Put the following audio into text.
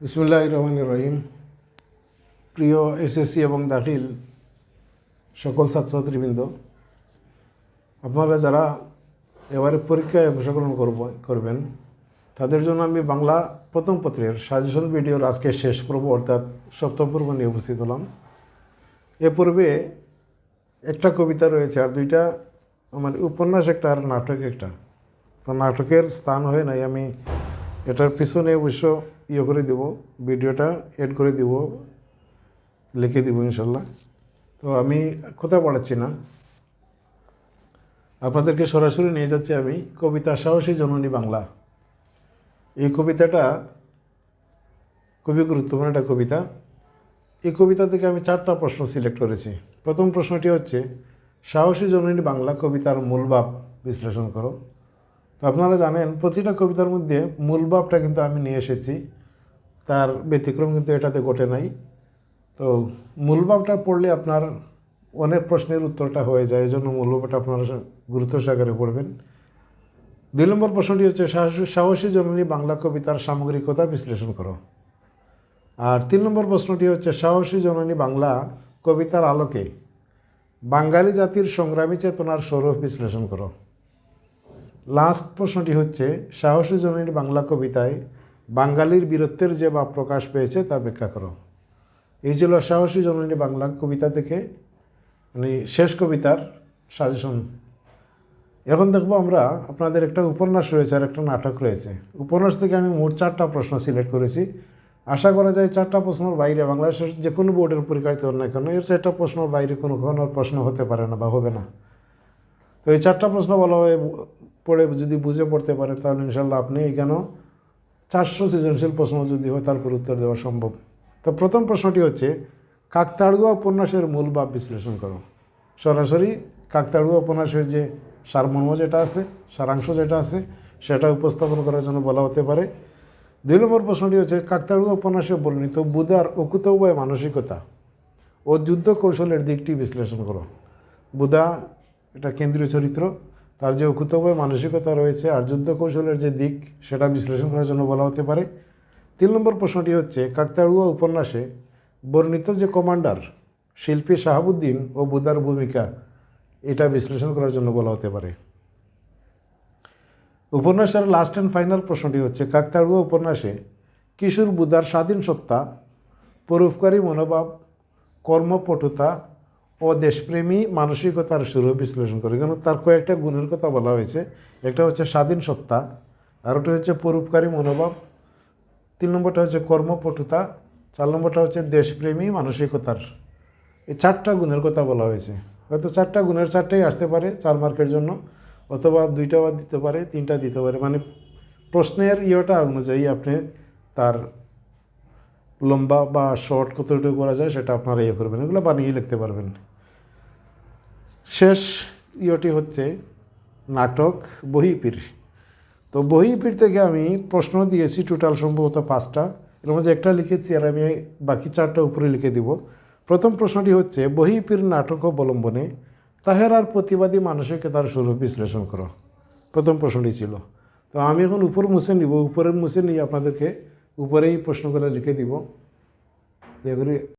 বিসমুল্লাহ রহমান রহিম। প্রিয় এসএসসি এবং দাখিল সকল ছাত্রছাত্রীবৃন্দ, আপনারা যারা এবারে পরীক্ষায় অংশগ্রহণ করব, করবেন, তাদের জন্য আমি বাংলা প্রথম পত্রের সাজেশন ভিডিওর আজকে শেষ পর্ব অর্থাৎ সপ্তম পর্ব নিয়ে উপস্থিত হলাম। এ পর্বে একটা কবিতা রয়েছে আর দুইটা মানে উপন্যাস একটা আর নাটক একটা। তো নাটকের স্থান হয়ে নাই, আমি এটার পিছনে অবশ্য ইয়ে করে দিব, ভিডিওটা এড করে দিব, লিখে দিব ইনশাল্লাহ। তো আমি কথা পড়াচ্ছি না। আপনাদেরকে সরাসরি নিয়ে যাচ্ছি আমি কবিতা সাহসী জননী বাংলা। এই কবিতাটা খুবই গুরুত্বপূর্ণ একটা কবিতা। এই কবিতা থেকে আমি চারটা প্রশ্ন সিলেক্ট করেছি। প্রথম প্রশ্নটি হচ্ছে, সাহসী জননী বাংলা কবিতার মূল ভাব বিশ্লেষণ করো। তো আপনারা জানেন, প্রতিটা কবিতার মধ্যে মূল ভাবটা কিন্তু আমি নিয়ে এসেছি। তার ব্যতিক্রম কিন্তু এটাতে ঘটে নাই। তো মূল ভাবটা পড়লে আপনার অনেক প্রশ্নের উত্তরটা হয়ে যায় এই জন্য মূল ভাবটা আপনারা গুরুত্ব সহকারে পড়বেন। দুই নম্বর প্রশ্নটি হচ্ছে, সাহসী জননী বাংলা কবিতার সামগ্রিকতা বিশ্লেষণ করো। আর তিন নম্বর প্রশ্নটি হচ্ছে, সাহসী জননী বাংলা কবিতার আলোকে বাঙালি জাতির সংগ্রামী চেতনার স্বরূপ বিশ্লেষণ করো। লাস্ট প্রশ্নটি হচ্ছে, সাহসী জননী বাংলা কবিতায় বাঙালির বীরত্বের যে ভাব প্রকাশ পেয়েছে তা ব্যাখ্যা করো। এই ছিল সাহসী জননী বাংলা কবিতা থেকে মানে শেষ কবিতার সাজেশন এখন দেখব আমরা আপনাদের একটা উপন্যাস রয়েছে আর একটা নাটক রয়েছে। উপন্যাস থেকে আমি মোট চারটা প্রশ্ন সিলেক্ট করেছি। আশা করা যায় চারটা প্রশ্নের বাইরে বাংলাদেশের যে কোনো বোর্ডের পরীক্ষার্থী না কেন, এর চারটা প্রশ্নের বাইরে কোনো কোনো প্রশ্ন হতে পারে না বা হবে না। তো এই চারটা প্রশ্ন বলা হয় পড়ে যদি বুঝে পড়তে পারেন তাহলে ইনশাল্লাহ আপনি এখানেও চারশো সৃজনশীল প্রশ্ন যদি হয় তারপর উত্তর দেওয়া সম্ভব। তো প্রথম প্রশ্নটি হচ্ছে, কাকতাড়ুয়া উপন্যাসের মূল ভাব বিশ্লেষণ করো। সরাসরি কাকতাড়ুয়া উপন্যাসের যে সারমর্ম যেটা আছে, সারাংশ যেটা আছে, সেটা উপস্থাপন করার জন্য বলা হতে পারে। দুই নম্বর প্রশ্নটি হচ্ছে, কাকতাড়ুয়া উপন্যাসে বর্ণিত বুধার অকুতব্যয় মানসিকতা ও যুদ্ধ কৌশলের দিকটি বিশ্লেষণ করো। বুধা, এটা কেন্দ্রীয় চরিত্র তার যে অকুতব্যয় মানসিকতা রয়েছে আর যুদ্ধ কৌশলের যে দিক, সেটা বিশ্লেষণ করার জন্য বলা হতে পারে। তিন নম্বর প্রশ্নটি হচ্ছে, কাকতাড়ুয়া উপন্যাসে বর্ণিত যে কমান্ডার, শিল্পী শাহাবুদ্দিন ও বুদার ভূমিকা, এটা বিশ্লেষণ করার জন্য বলা হতে পারে। উপন্যাসের লাস্ট অ্যান্ড ফাইনাল প্রশ্নটি হচ্ছে, কাকতাড়ুয়া উপন্যাসে কিশোর বুদার স্বাধীন সত্তা, পরোপকারী মনোভাব, কর্মপটুতা ও দেশপ্রেমী মানসিকতার শুরু বিশ্লেষণ করে। কেন তার কয়েকটা গুণের কথা বলা হয়েছে। একটা হচ্ছে স্বাধীন সত্তা, আর ওটা হচ্ছে পরোপকারী মনোভাব। তিন নম্বরটা হচ্ছে কর্মপটুতা, চার নম্বরটা হচ্ছে দেশপ্রেমী মানসিকতার। এই চারটা গুণের কথা বলা হয়েছে। হয়তো চারটা গুণের চারটাই আসতে পারে চার মার্কের জন্য, অথবা দুইটা বা দিতে পারে, তিনটা দিতে পারে। মানে প্রশ্নের ইয়েটা অনুযায়ী আপনি তার লম্বা বা শর্ট কতটুকু করা যায় সেটা আপনারা ইয়ে করবেন, এগুলো বানিয়ে লিখতে পারবেন। শেষ ইয়েটি হচ্ছে নাটক বহিপির। তো বহিপির থেকে আমি প্রশ্ন দিয়েছি টোটাল সম্ভবত পাঁচটা। এর মধ্যে একটা লিখেছি আর আমি বাকি চারটা উপরে লিখে দিব। প্রথম প্রশ্নটি হচ্ছে, বহিপির নাটক অবলম্বনে তাহেরার প্রতিবাদী মানসিকতার স্বরূপ বিশ্লেষণ করো। প্রথম প্রশ্নটি ছিল। তো আমি এখন উপর মুছে নিব, উপরের মুছে নিয়ে আপনাদেরকে উপরেই প্রশ্নগুলো লিখে দিব। এগুলি